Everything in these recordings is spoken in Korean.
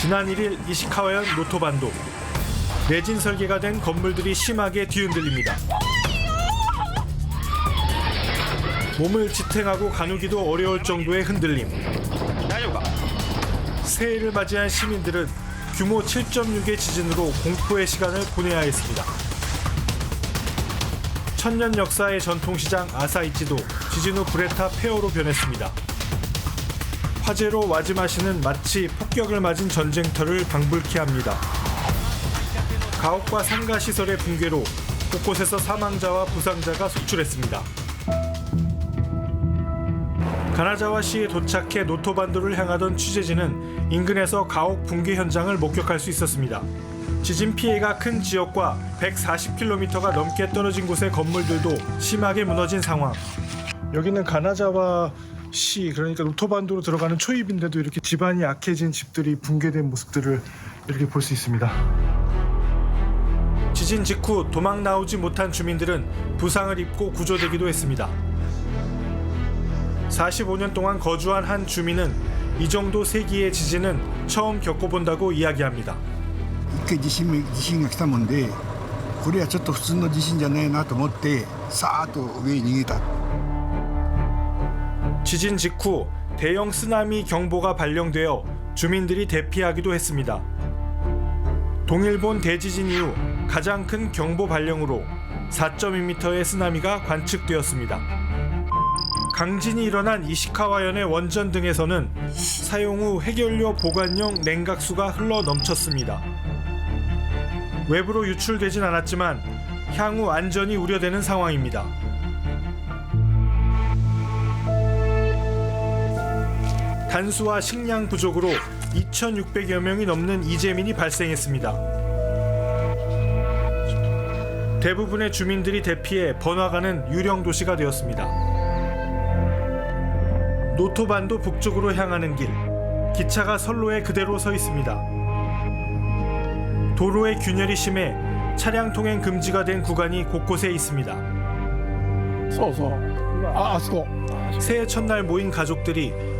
지난 1일 이시카와현 노토반도 내진 설계가 된 건물들이 심하게 뒤흔들립니다. 몸을 지탱하고 가누기도 어려울 정도의 흔들림. 새해를 맞이한 시민들은 규모 7.6의 지진으로 공포의 시간을 보내야 했습니다. 천년 역사의 전통시장 아사이치도 지진 후 브레타 폐허로 변했습니다. 화재로 와즈마시는 마치 폭격을 맞은 전쟁터를 방불케 합니다. 가옥과 상가 시설의 붕괴로 곳곳에서 사망자와 부상자가 속출했습니다. 가나자와시에 도착해 노토반도를 향하던 취재진은 인근에서 가옥 붕괴 현장을 목격할 수 있었습니다. 지진 피해가 큰 지역과 140km가 넘게 떨어진 곳의 건물들도 심하게 무너진 상황. 여기는 가나자와 시 그러니까 노토반도로 들어가는 초입인데도 이렇게 집안이 약해진 집들이 붕괴된 모습들을 이렇게 볼 수 있습니다. 지진 직후 도망 나오지 못한 주민들은 부상을 입고 구조되기도 했습니다. 45년 동안 거주한 한 주민은 이 정도 세기의 지진은 처음 겪어본다고 이야기합니다. 一回地震も地震が来たもんでこれはちょっと普通の地震じゃないなと思ってさーっと上に逃げた 지진 직후 대형 쓰나미 경보가 발령되어 주민들이 대피하기도 했습니다. 동일본 대지진 이후 가장 큰 경보 발령으로 4.2m의 쓰나미가 관측되었습니다. 강진이 일어난 이시카와현의 원전 등에서는 사용 후 해결료 보관용 냉각수가 흘러 넘쳤습니다. 외부로 유출되진 않았지만 향후 안전이 우려되는 상황입니다. 간수와 식량 부족으로 2,600여 명이 넘는 이재민이 발생했습니다. 대부분의 주민들이 대피해 번화가는 유령 도시가 되었습니다. 노토반도 북쪽으로 향하는 길, 기차가 선로에 그대로 서 있습니다. 도로의 균열이 심해 차량 통행 금지가 된 구간이 곳곳에 있습니다. 서서 아, 아, 새해 첫날 모인 가족들이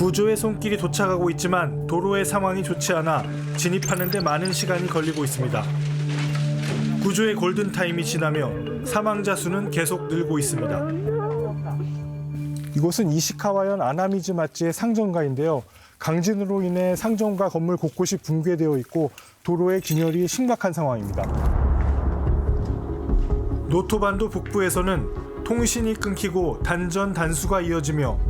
구조의 손길이 도착하고 있지만 도로의 상황이 좋지 않아 진입하는 데 많은 시간이 걸리고 있습니다. 구조의 골든타임이 지나며 사망자 수는 계속 늘고 있습니다. 이곳은 이시카와현 아나미즈 마치의 상점가인데요. 강진으로 인해 상점과 건물 곳곳이 붕괴되어 있고 도로의 균열이 심각한 상황입니다. 노토반도 북부에서는 통신이 끊기고 단전 단수가 이어지며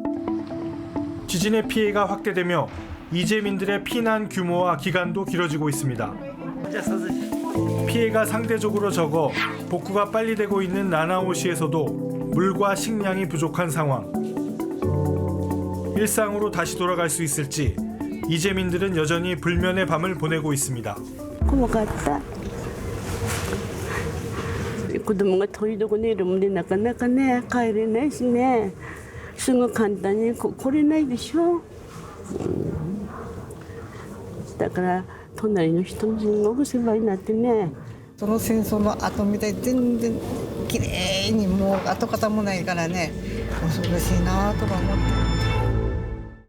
지진의 피해가 확대되며 이재민들의 피난 규모와 기간도 길어지고 있습니다. 피해가 상대적으로 적어 복구가 빨리 되고 있는 나나오시에서도 물과 식량이 부족한 상황. 일상으로 다시 돌아갈 수 있을지 이재민들은 여전히 불면의 밤을 보내고 있습니다. 怖かった子供が遠いとこにいるもんでなかなかね帰れないしね すぐ簡単に来れないでしょ、うん。だから隣の人もすごく世話になってね。その戦争の後みたい全然綺麗にもう跡形もないからね。恐ろしいなとか思って。